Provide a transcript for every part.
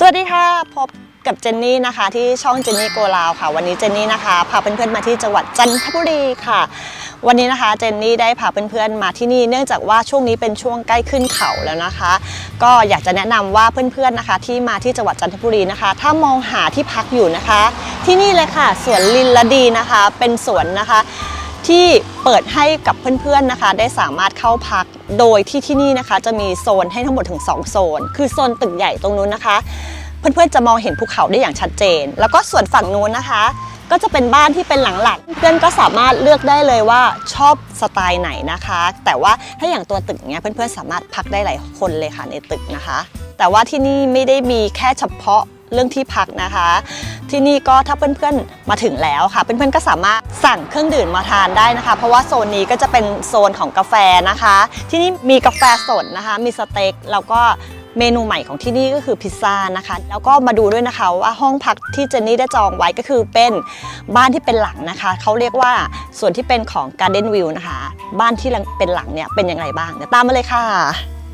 สวัสดีค่ะ พบกับเจนนี่นะคะ ที่ช่องเจนนี่โกลาวค่ะ วันนี้เจนนี่นะคะพาเพื่อนๆมาที่จังหวัดจันทบุรีค่ะ วันนี้นะคะเจนนี่ได้พาเพื่อนๆมาที่นี่ เนื่องจากว่าช่วงนี้เป็นช่วงใกล้ขึ้นเขาแล้วนะคะ ก็อยากจะแนะนำว่าเพื่อนๆนะคะ ที่มาที่จังหวัดจันทบุรีนะคะ ถ้ามองหาที่พักอยู่นะคะ ที่นี่เลยค่ะสวนลินละดีนะคะ เป็นสวนนะคะ ที่เปิดให้กับเพื่อนๆนะคะ ได้สามารถเข้าพักโดยที่ที่นี่นะคะ จะมีโซนให้ทั้งหมดถึง 2 โซน คือโซนตึกใหญ่ตรงนู้นนะคะ เพื่อนๆจะมองเห็นภูเขาได้อย่างชัดเจน แล้วก็ส่วนฝั่งนู้นนะคะ ก็จะเป็นบ้านที่เป็นหลังหลักเพื่อนก็สามารถเลือกได้เลยว่าชอบสไตล์ไหนนะคะ แต่ว่าถ้าอย่างตัวตึกเนี้ยเพื่อนๆสามารถพักได้หลายคนเลยค่ะในตึกนะคะ แต่ว่าที่นี่ไม่ได้มีแค่เฉพาะ เรื่องที่พักนะคะ ที่นี่ก็ถ้าเพื่อนๆมาถึงแล้วค่ะ เพื่อนๆก็สามารถสั่งเครื่องดื่มมาทานได้นะคะ เพราะว่าโซนนี้ก็จะเป็นโซนของกาแฟนะคะ ที่นี่มีกาแฟสดนะคะ มีสเต็กแล้วก็เมนูใหม่ของที่นี่ก็คือพิซซ่านะคะ แล้วก็มาดูด้วยนะคะว่าห้องพักที่เจนนี่ได้จองไว้ก็คือเป็นบ้านที่เป็นหลังนะคะ เขาเรียกว่าส่วนที่เป็นของ Garden View นะคะ บ้านที่เป็นหลังเนี่ยเป็นยังไงบ้างเดี๋ยวตามมาเลยค่ะ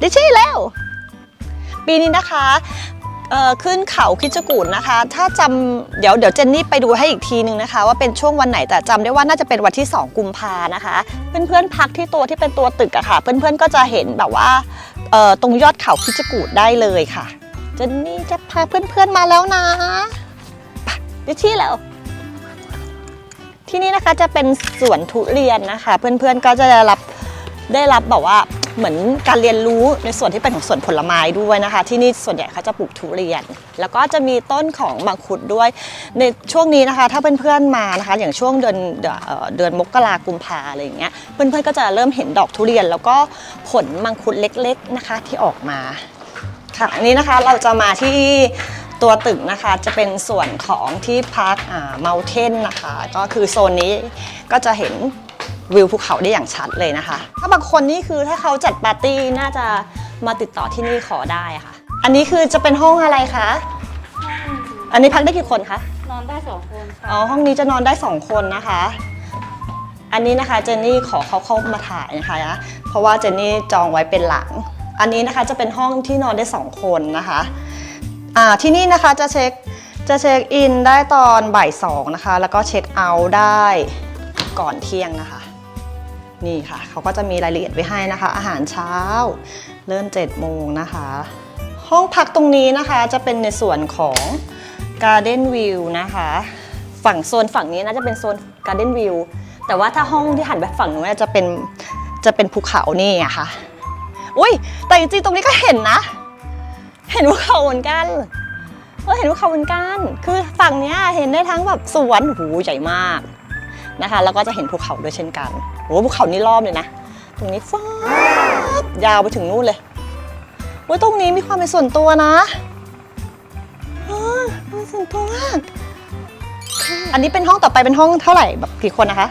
ดิชี่แล้วปีนี้นะคะ ขึ้นเขาคิจกูดนะคะ ถ้าจำเดี๋ยวเดี๋ยวเจนนี่ไปดูให้อีกทีนึงนะคะ ว่าเป็นช่วงวันไหนแต่จำได้ว่าน่าจะเป็นวันที่ 2 กุมภานะคะ เพื่อนๆพักที่ตัวที่เป็นตัวตึกอะค่ะ เพื่อนๆก็จะเห็นแบบว่าตรงยอดเขาคิจกูดได้เลยค่ะ เจนนี่จะพาเพื่อนๆมาแล้วนะไปดูที่แล้ว ที่นี่นะคะจะเป็นสวนทุเรียนนะคะ เพื่อนๆก็จะได้รับได้รับแบบว่า เหมือนการเรียนรู้ในส่วนที่เป็นของสวนผลไม้ด้วยนะคะ ที่นี่ส่วนใหญ่เขาจะปลูกทุเรียน แล้วก็จะมีต้นของมังคุดด้วย ในช่วงนี้นะคะ ถ้าเพื่อนๆมานะคะ อย่างช่วงเดือนเดือนมกรากุมภาอะไรอย่างเงี้ยเพื่อนๆก็จะเริ่มเห็นดอกทุเรียน แล้วก็ผลมังคุดเล็กๆนะคะที่ออกมาค่ะอันนี้นะคะเราจะมาที่ตัวตึกนะคะจะเป็นส่วนของที่พักอ่าเมลเทนนะคะ ก็คือโซนนี้ก็จะเห็น วิวภูเขาได้อย่างชัดเลยนะคะ ถ้าบางคนนี่คือถ้าเขาจัดปาร์ตี้น่าจะมาติดต่อที่นี่ขอได้ค่ะ อันนี้คือจะเป็นห้องอะไรคะ อันนี้พักได้กี่คนคะ นอนได้สองคนค่ะ อ๋อ ห้องนี้จะนอนได้2คนนะคะ อันนี้นะคะเจนนี่ขอเขาเข้ามาถ่ายนะคะนะ เพราะว่าเจนนี่จองไว้เป็นหลัง อันนี้นะคะจะเป็นห้องที่นอนได้2คนนะคะ อ่า ที่นี่นะคะจะเช็คจะเช็คอินได้ตอนบ่ายสองนะคะ แล้วก็เช็คเอาท์ได้ก่อนเที่ยงนะคะ นี่ค่ะ เขาก็จะมีรายละเอียดไว้ให้นะคะ อาหารเช้า เริ่ม7โมงนะคะ ห้องพักตรงนี้นะคะจะเป็นในส่วนของ Garden View นะคะ ฝั่งโซนฝั่งนี้น่าจะเป็นโซน Garden View แต่ว่าถ้าห้องที่หันไปฝั่งนู้นจะเป็นจะเป็นภูเขานี่อะค่ะ อุ้ยแต่จริงๆตรงนี้ก็เห็นนะ เห็นภูเขาเหมือนกันเออเห็นภูเขาเหมือนกัน คือฝั่งเนี้ยเห็นได้ทั้งแบบสวนหูใหญ่มากนะคะ แล้วก็จะเห็นภูเขาด้วยเช่นกัน โอ้ภูเขานี่รอบเลยนะ ตรงนี้ฟ้าบยาวไปถึงนู่นเลยโอ้ยตรงนี้มีความเป็นส่วนตัวนะเออเป็นส่วนตัวมาก อันนี้เป็นห้องต่อไปเป็นห้องเท่าไหร่แบบกี่คนนะคะ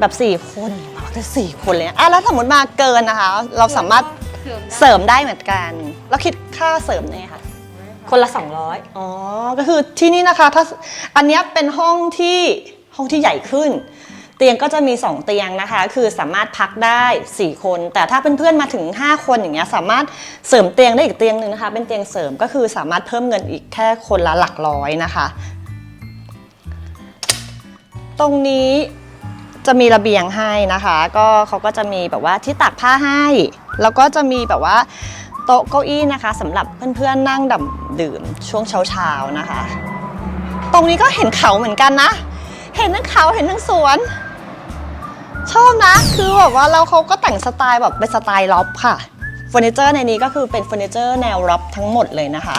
แบบสี่คนเราจะสี่คนเลยนะอะแล้วสมมติมาเกินนะคะ เราสามารถเสริมได้เสริมได้เหมือนกันแล้วคิดค่าเสริมยังไงคะคนละ 200 อ๋อ ก็คือที่นี่นะคะ ถ้าอันเนี้ยเป็นห้องที่ห้องที่ใหญ่ขึ้น เตียงก็จะมี 2 เตียงนะคะ คือสามารถพักได้ 4 คน แต่ถ้าเพื่อนๆมาถึง 5 คนอย่างเงี้ยสามารถเสริมเตียงได้อีกเตียงหนึ่งนะคะ เป็นเตียงเสริมก็คือสามารถเพิ่มเงินอีกแค่คนละหลักร้อยนะคะ ตรงนี้จะมีระเบียงให้นะคะ ก็เขาก็จะมีแบบว่าที่ตากผ้าให้ แล้วก็จะมีแบบว่าโต๊ะเก้าอี้นะคะสำหรับเพื่อนๆนั่งดื่มดื่มช่วงเช้าๆนะคะ ตรงนี้ก็เห็นเขาเหมือนกันนะ เห็นทั้งเขาเห็นทั้งสวน ชอบนะ คือแบบว่าแล้วเขาก็แต่งสไตล์แบบเป็นสไตล์ล็อบค่ะเฟอร์นิเจอร์ในนี้ก็คือเป็นเฟอร์นิเจอร์แนวล็อบทั้งหมดเลยนะคะ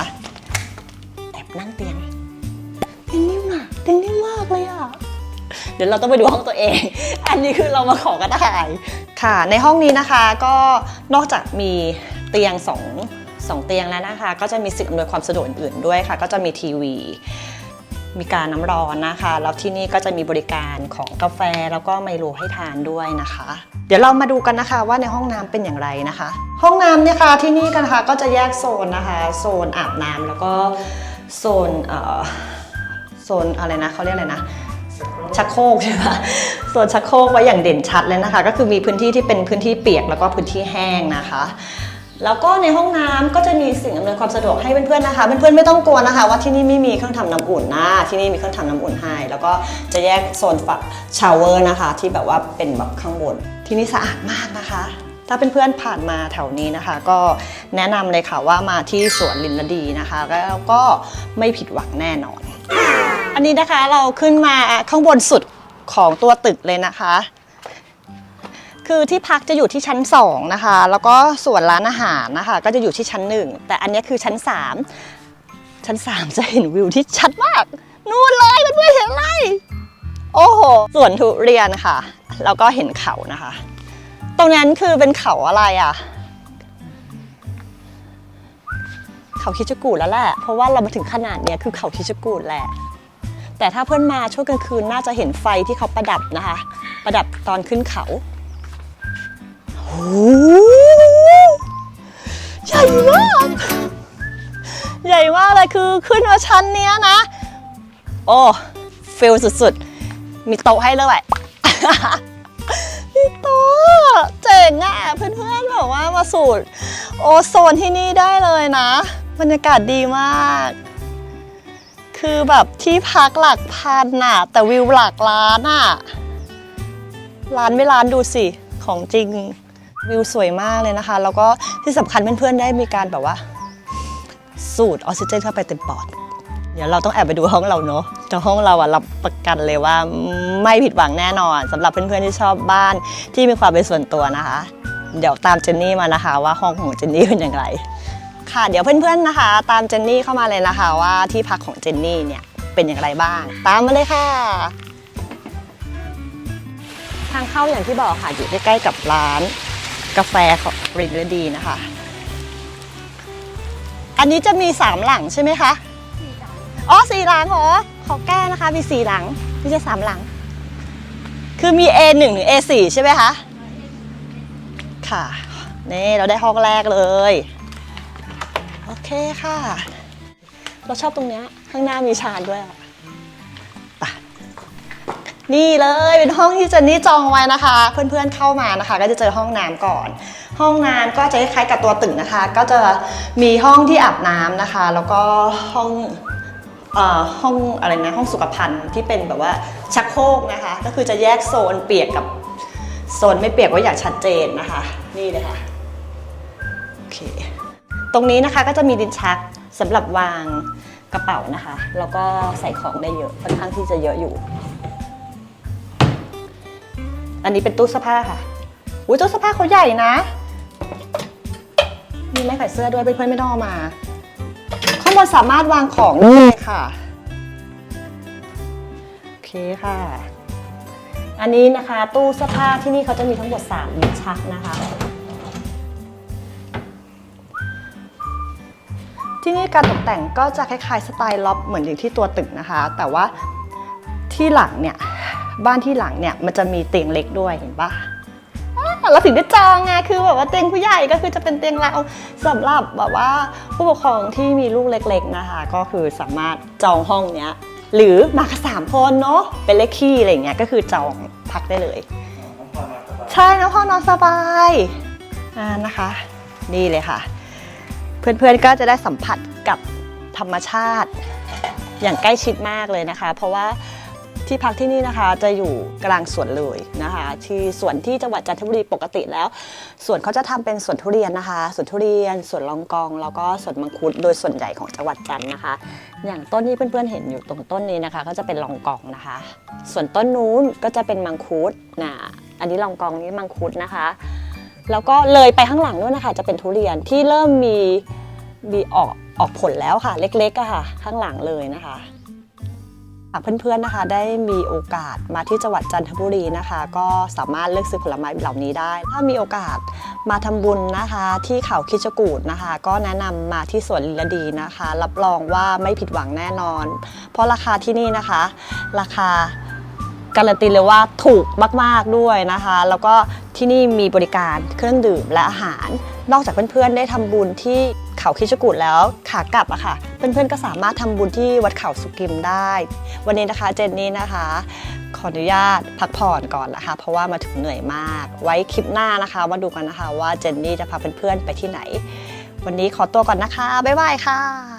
แอบนั่งเตียงเตียงนิ่มอะเตียงนิ่มมากเลยอะเดี๋ยวเราต้องไปดูห้องตัวเอง อันนี้คือเรามาขอกระต่ายค่ะ ในห้องนี้นะคะก็นอกจากมีเตียงสองสองเตียงแล้วนะคะ ก็จะมีสิ่งอำนวยความสะดวกอื่นๆด้วยค่ะ ก็จะมีทีวี มีการน้ำร้อนนะคะ แล้วที่นี่ก็จะมีบริการของกาแฟแล้วก็ไมโลให้ทานด้วยนะคะ เดี๋ยวเรามาดูกันนะคะว่าในห้องน้ำเป็นอย่างไรนะคะ ห้องน้ำเนี่ยค่ะที่นี่กันนะคะก็จะแยกโซนนะคะ โซนอาบน้ำแล้วก็โซนเอ่อโซนอะไรนะเขาเรียกอะไรนะชักโครกใช่ไหมส่วนชักโครกไว้อย่างเด่นชัดเลยนะคะ ก็คือมีพื้นที่ที่เป็นพื้นที่เปียกแล้วก็พื้นที่แห้งนะคะ แล้วก็ในห้องน้ำก็จะมีสิ่งอำนวยความสะดวกให้เพื่อนๆนะคะ เพื่อนๆไม่ต้องกลัวนะคะ ว่าที่นี่ไม่มีเครื่องทำน้ำอุ่นนะที่นี่มีเครื่องทำน้ำอุ่นให้ แล้วก็จะแยกโซนฝักชาวเวอร์นะคะ ที่แบบว่าเป็นแบบข้างบน ที่นี่สะอาดมากนะคะ ถ้าเพื่อนๆผ่านมาแถวนี้นะคะ ก็แนะนำเลยค่ะว่ามาที่สวนลินลดีนะคะ แล้วก็ไม่ผิดหวังแน่นอน อันนี้นะคะเราขึ้นมาข้างบนสุดของตัวตึกเลยนะคะ คือที่พักจะอยู่ที่ชั้น 2 นะคะ แล้วก็ส่วนร้านอาหารนะคะ ก็จะอยู่ที่ชั้น 1 แต่อันนี้คือชั้น 3 ชั้น 3 จะเห็นวิวที่ชัดมาก นู่นเลยเพื่อนๆเห็นไรโอ้โหสวนทุเรียนค่ะ แล้วก็เห็นเขานะคะ ตรงนั้นคือเป็นเขาอะไรอะ เขาคิดจกูดแล้วแหละ เพราะว่าเรามาถึงขนาดเนี้ยคือเขาคิดจกูดแหละแต่ถ้าเพื่อนมาช่วงกลางคืนน่าจะเห็นไฟที่เขาประดับนะคะ ประดับตอนขึ้นเขา โอ้โหใหญ่มาก ใหญ่มากเลยคือขึ้นมาชั้นเนี้ยนะ โอ้ฟิลสุดๆ มีโต๊ะให้เลย มีโต๊ะเจ๋งอะเพื่อนๆบอกว่ามาสูตร โอโซนที่นี่ได้เลยนะ บรรยากาศดีมาก คือแบบที่พักหลักพันน่ะ แต่วิวหลักล้านอะ ร้านไม่ร้านดูสิ ของจริง วิวสวยมากเลยนะคะ แล้วก็ที่สำคัญเพื่อนๆได้มีการแบบว่า สูดออกซิเจนเข้าไปเต็มปอด เดี๋ยวเราต้องแอบไปดูห้องเราเนอะแต่ห้องเราอะรับประกันเลยว่าไม่ผิดหวังแน่นอนสำหรับเพื่อนๆที่ชอบบ้านที่มีความเป็นส่วนตัวนะคะ เดี๋ยวตามเจนนี่มานะคะว่าห้องของเจนนี่เป็นอย่างไร ค่ะ เดี๋ยวเพื่อนๆนะคะ ตามเจนนี่เข้ามาเลยนะคะ ว่าที่พักของเจนนี่เนี่ยเป็นอย่างไรบ้าง ตามมาเลยค่ะทางเข้าอย่างที่บอกค่ะอยู่ใกล้ๆกับร้าน กาแฟของรินเรดีนะคะ อันนี้จะมีสามหลังใช่ไหมคะอ๋อสี่หลังเหรอขอแก้นะคะ มีสี่หลังนี่จะสามหลัง คือมี A1 ถึง A4 ใช่ไหมคะ ค่ะ นี่เราได้ห้องแรกเลย โอเคค่ะ เราชอบตรงเนี้ยข้างหน้ามีชานด้วยอะไป นี่เลยเป็นห้องที่เจนนี่จองไว้นะคะ เพื่อนๆเข้ามานะคะ ก็จะเจอห้องน้ำก่อน ห้องน้ำก็จะคล้ายๆกับตัวตึกนะคะ ก็จะมีห้องที่อาบน้ำนะคะ แล้วก็ห้องเอ่อห้องอะไรนะห้องสุขภัณฑ์ที่เป็นแบบว่าชักโครกนะคะ ก็คือจะแยกโซนเปียกกับโซนไม่เปียกไว้อย่างชัดเจนนะคะ นี่เลยค่ะโอเคตรงนี้นะคะก็จะมีดินชักสำหรับวางกระเป๋านะคะ แล้วก็ใส่ของได้เยอะค่อนข้างที่จะเยอะอยู่ อันนี้เป็นตู้เสื้อผ้าค่ะอุ้ยตู้เสื้อผ้าเขาใหญ่นะ มีไม้แขวนเสื้อด้วยเพื่อนๆไม่ต้องเอามา ข้างบนสามารถวางของได้ค่ะ โอเคค่ะ อันนี้นะคะตู้เสื้อผ้าที่นี่เขาจะมีทั้งหมด3ลิ้นชักนะคะ ที่นี่การตกแต่งก็จะคล้ายๆสไตล์ล็อบเหมือนอย่างที่ตัวตึกนะคะ แต่ว่าที่หลังเนี่ย บ้านที่หลังเนี่ยมันจะมีเตียงเล็กด้วยเห็นปะเราถึงได้จองไงคือแบบว่าเตียงผู้ใหญ่ก็คือจะเป็นเตียงเราสำหรับแบบว่าผู้ปกครองที่มีลูกเล็กๆนะคะ ก็คือสามารถจองห้องเนี้ยหรือมากันสามคนเนาะเป็นเลขคี่อะไรเงี้ยก็คือจองพักได้เลย ใช่นะพ่อนอนสบายอ่านะคะ นี่เลยค่ะ เพื่อนๆก็จะได้สัมผัสกับธรรมชาติอย่างใกล้ชิดมากเลยนะคะ เพราะว่า ที่พักที่นี่นะคะจะอยู่กลางสวนเลยนะคะ ที่สวนที่จังหวัดจันทบุรีปกติแล้วสวนเขาจะทำเป็นสวนทุเรียนนะคะสวนทุเรียนสวนลองกอง แล้วก็สวนมังคุดโดยส่วนใหญ่ของจังหวัดจันท์นะคะ อย่างต้นที่เพื่อนๆเห็นอยู่ตรงต้นนี้นะคะ ก็จะเป็นลองกองนะคะ ส่วนต้นนู้นก็จะเป็นมังคุดนะอันนี้ลองกองนี้มังคุดนะคะ แล้วก็เลยไปข้างหลังนู้นนะคะ จะเป็นทุเรียนที่เริ่มมีมีออกออกผลแล้วค่ะ เล็กๆอะค่ะ ข้างหลังเลยนะคะ หากเพื่อนๆนะคะได้มีโอกาสมาที่จังหวัดจันทบุรีนะคะ ก็สามารถเลือกซื้อผลไม้เหล่านี้ได้ ถ้ามีโอกาสมาทำบุญนะคะ ที่เขาคิดจกูดนะคะ ก็แนะนำมาที่สวนลิลดีนะคะ รับรองว่าไม่ผิดหวังแน่นอน เพราะราคาที่นี่นะคะ ราคาการันตีเลยว่าถูกมาก ๆ ด้วยนะคะ แล้วก็ที่นี่มีบริการเครื่องดื่มและอาหาร นอกจากเพื่อนๆได้ทำบุญที่เขาคิชกุดแล้วขากลับอะค่ะ เพื่อนๆก็สามารถทำบุญที่วัดเขาสุกิมได้ วันนี้นะคะเจนนี่นะคะ ขออนุญาตพักผ่อนก่อนนะคะ เพราะว่ามาถึงเหนื่อยมาก ไว้คลิปหน้านะคะมาดูกันนะคะว่าเจนนี่จะพาเพื่อนๆไปที่ไหน วันนี้ขอตัวก่อนนะคะบ๊ายบายค่ะ